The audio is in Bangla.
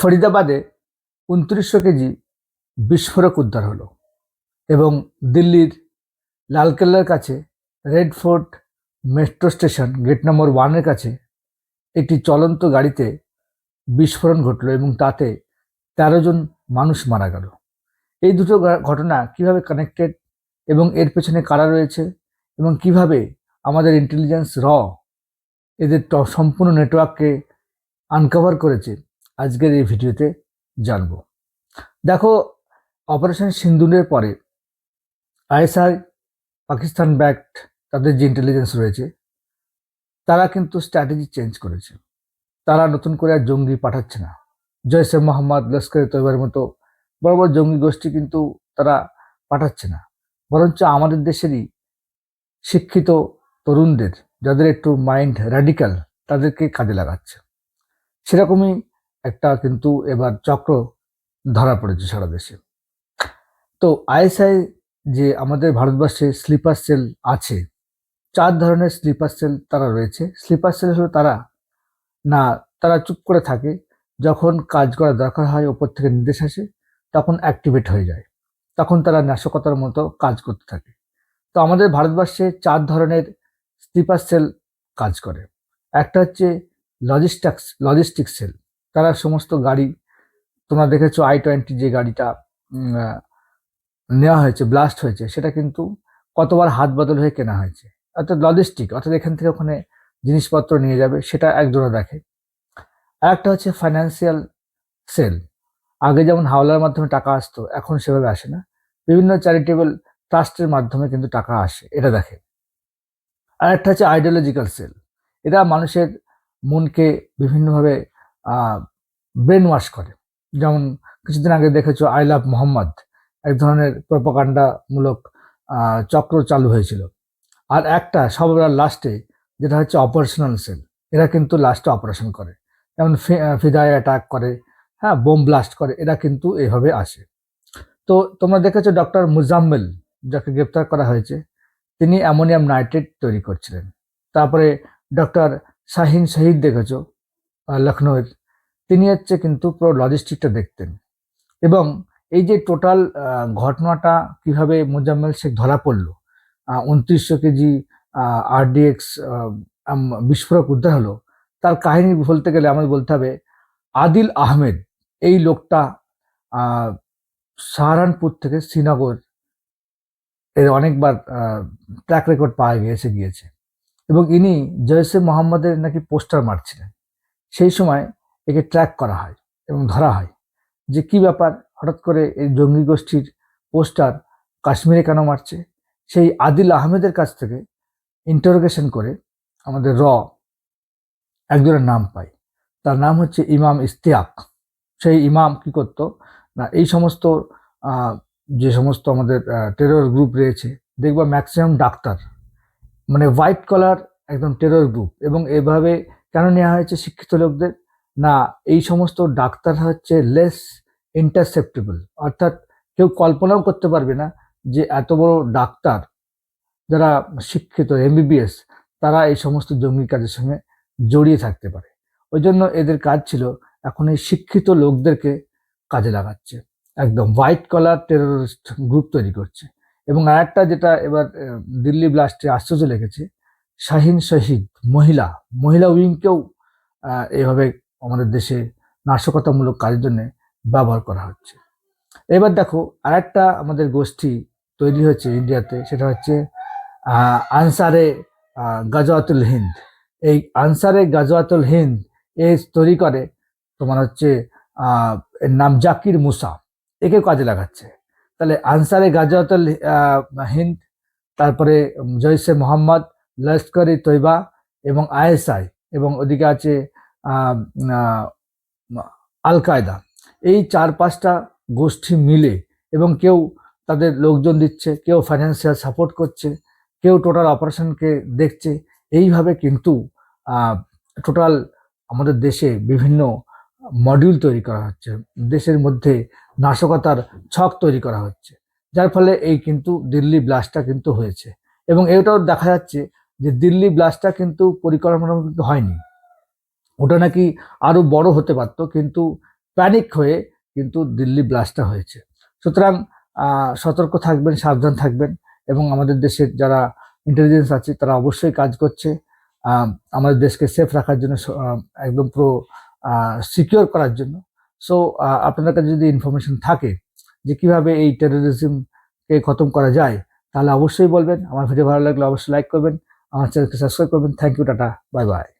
ফরিদাবাদে উনত্রিশশো কেজি বিস্ফোরক উদ্ধার হলো এবং দিল্লির লালকেল্লার কাছে red fort metro station gate number ওয়ানের কাছে একটি চলন্ত গাড়িতে বিস্ফোরণ ঘটলো এবং তাতে তেরো জন মানুষ মারা গেল। এই দুটো ঘটনা কীভাবে কানেক্টেড এবং এর পেছনে কারা রয়েছে এবং কীভাবে আমাদের ইন্টেলিজেন্স র এদের সম্পূর্ণ নেটওয়ার্ককে আনকভার করেছে আজকের এই ভিডিওতে জানব। দেখো অপারেশন সিন্দুরের পরে আইএসআই পাকিস্তান ব্যাকড তাদের যে ইন্টেলিজেন্স রয়েছে, তারা কিন্তু স্ট্র্যাটেজি চেঞ্জ করেছে। তারা নতুন করে আর জঙ্গি পাঠাচ্ছে না। জয়সে মোহাম্মদ লস্কর তৈবার মতো বড় বড় জঙ্গি গোষ্ঠী কিন্তু তারা পাঠাচ্ছে না। বরঞ্চ আমাদের দেশেরই শিক্ষিত তরুণদের, যাদের একটু মাইন্ড র্যাডিক্যাল তাদেরকে কাজে লাগাচ্ছে। সেরকমই একটা কিন্তু এবার চক্র ধরা পড়েছে সারা দেশে। তো আইএসআই যে আমাদের ভারতবর্ষে স্লিপার সেল আছে, চার ধরনের স্লিপার সেল তারা রয়েছে। স্লিপার সেল হলো তারা, না, তারা চুপ করে থাকে, যখন কাজ করা দরকার হয়, ওপর থেকে নির্দেশ আসে, তখন অ্যাক্টিভেট হয়ে যায়। তখন তারা নাশকতার মতো কাজ করতে থাকে। তো আমাদের ভারতবর্ষে চার ধরনের স্লিপার সেল কাজ করে। একটা হচ্ছে লজিস্টিক্স লজিস্টিক সেল। তারা সমস্ত গাড়ি, তোমরা দেখেছ আই টোয়েন্টি যে গাড়িটা নেওয়া হয়েছে ব্লাস্ট হয়েছে, সেটা কিন্তু কতবার হাত বদল হয়ে কেনা হয়েছে। অর্থাৎ লজিস্টিক অর্থাৎ এখান থেকে ওখানে জিনিসপত্র নিয়ে যাবে, সেটা একজোড়া দেখে। আর একটা হচ্ছে ফাইন্যান্সিয়াল সেল আগে যেমন হাওলার মাধ্যমে টাকা আসতো, এখন সেভাবে আসে না। বিভিন্ন চ্যারিটেবল ট্রাস্টের মাধ্যমে কিন্তু টাকা আসে, এটা দেখে। আর একটা হচ্ছে আইডিওলজিক্যাল সেল এরা মানুষের মনকে বিভিন্নভাবে ব্রেন ওয়াশ করে। যেমন কিছুদিন আগে দেখেছ আই লাভ মোহাম্মদ এক ধরনের প্রপাকাণ্ডামূলক চক্র চালু হয়েছিল। আর একটা সবার লাস্টে যেটা হচ্ছে অপারেশনাল সেল এরা কিন্তু লাস্টে অপারেশন করে। যেমন ফিদায় অ্যাটাক করে হ্যাঁ বোম ব্লাস্ট করে, এরা কিন্তু এভাবে আসে। তো তোমরা দেখেছ ডক্টর মুজাম্মেল যাকে গ্রেপ্তার করা হয়েছে, তিনি অ্যামোনিয়াম নাইট্রেট তৈরি করছিলেন। তারপরে ডক্টর শাহিন শহীদ দেখেছ লখনৌয়ের। তিনি হচ্ছে কিন্তু পুরো লজিস্টিকটা দেখতেন। এবং এই যে টোটাল ঘটনাটা কীভাবে মোজাম্মেল শেখ ধরা পড়ল উনত্রিশশো কেজি আরডিএক্স বিস্ফোরক উদ্ধার হলো, তার কাহিনী বলতে গেলে আমাদের বলতে হবে, আদিল আহমেদ, এই লোকটা সাহারানপুর থেকে শ্রীনগর এর অনেকবার ট্র্যাক রেকর্ড পাওয়া গিয়েছে গিয়েছে। এবং ইনি জয়সে মোহাম্মদের নাকি পোস্টার মারছিলেন। সেই সময় একে ট্র্যাক করা হয় এবং ধরা হয় যে কি ব্যাপার হঠাৎ করে এই জঙ্গি গোষ্ঠীর পোস্টার কাশ্মীরে কেন মারছে? সেই আদিল আহমেদের কাছ থেকে ইন্টারোগেশন করে আমাদের র একজনের নাম পাই। তার নাম হচ্ছে ইমাম ইস্তিয়াক সেই ইমাম কি করতো? না, এই সমস্ত যে সমস্ত আমাদের টেরর গ্রুপ রয়েছে, দেখবা ম্যাক্সিমাম ডাক্তার মানে হোয়াইট কলার একদম টেরর গ্রুপ এবং এভাবে কেন নেওয়া হয়েছে শিক্ষিত লোকদের? না, এই সমস্ত ডাক্তার হচ্ছে লেস ইন্টারসেপ্টেবল অর্থাৎ কেউ কল্পনাও করতে পারবে না যে এত বড় ডাক্তার যারা শিক্ষিত এমবিবিএস তারা এই সমস্ত জঙ্গি কাজের সঙ্গে জড়িয়ে থাকতে পারে। ওই জন্য এদের কাজ ছিল এখন এই শিক্ষিত লোকদেরকে কাজে লাগাচ্ছে। একদম হোয়াইট কলার টেররিস্ট গ্রুপ তৈরি করছে। এবং আরেকটা যেটা এবার দিল্লি ব্লাস্টে আশ্চর্য লেগেছে শাহিন শহীদ মহিলা মহিলা উইংকেও আহ, এইভাবে আমাদের দেশে নাশকতামূলক কাজের জন্য ব্যবহার করা হচ্ছে। এবার দেখো আরেকটা আমাদের গোষ্ঠী তৈরি হচ্ছে ইন্ডিয়াতে সেটা হচ্ছে আনসারে গাজওয়াতুল হিন্দ। এই আনসারে গাজওয়াতুল হিন্দ এ তৈরি করে তোমার হচ্ছে নাম জাকির মুসা। একে কাজে লাগাচ্ছে। তাহলে আনসারে গাজওয়াতুল হিন্দ তারপরে জৈশে মোহাম্মদ লস্কর তৈবা এবং আইএসআই এবং ওদিকে আছে আল কায়দা এই চার পাঁচটা গোষ্ঠী মিলে এবং কেউ তাদের লোকজন দিচ্ছে, কেউ ফাইন্যান্সিয়াল সাপোর্ট করছে, কেউ টোটাল অপারেশনকে দেখছে, এইভাবে কিন্তু টোটাল আমাদের দেশে বিভিন্ন মডিউল তৈরি করা হচ্ছে। দেশের মধ্যে নাশকতার ছক তৈরি করা হচ্ছে। যার ফলে এই কিন্তু দিল্লি ব্লাস্টটা কিন্তু হয়েছে। এবং এটাও দেখা যাচ্ছে যে দিল্লি ব্লাস্টটা কিন্তু পরিকল্পনা হয়নি। ওটা নাকি আরও বড় হতে পারতো, কিন্তু প্যানিক হয়ে কিন্তু দিল্লি ব্লাস্টটা হয়েছে। সুতরাং সতর্ক থাকবেন, সাবধান থাকবেন এবং আমাদের দেশের যারা ইন্টেলিজেন্স আছে, তারা অবশ্যই কাজ করছে। আমাদের দেশকে সেফ রাখার জন্য একদম পুরো সিকিওর করার জন্য। সো আপনাদের কাছে যদি ইনফরমেশন থাকে যে কীভাবে এই টেরোরিজমকে খতম করা যায়, তাহলে অবশ্যই বলবেন। আমার ভিডিও ভালো লাগলে অবশ্যই লাইক করবেন। আমার চ্যানেলকে সাবস্ক্রাইব করবেন। Thank you tata. Bye bye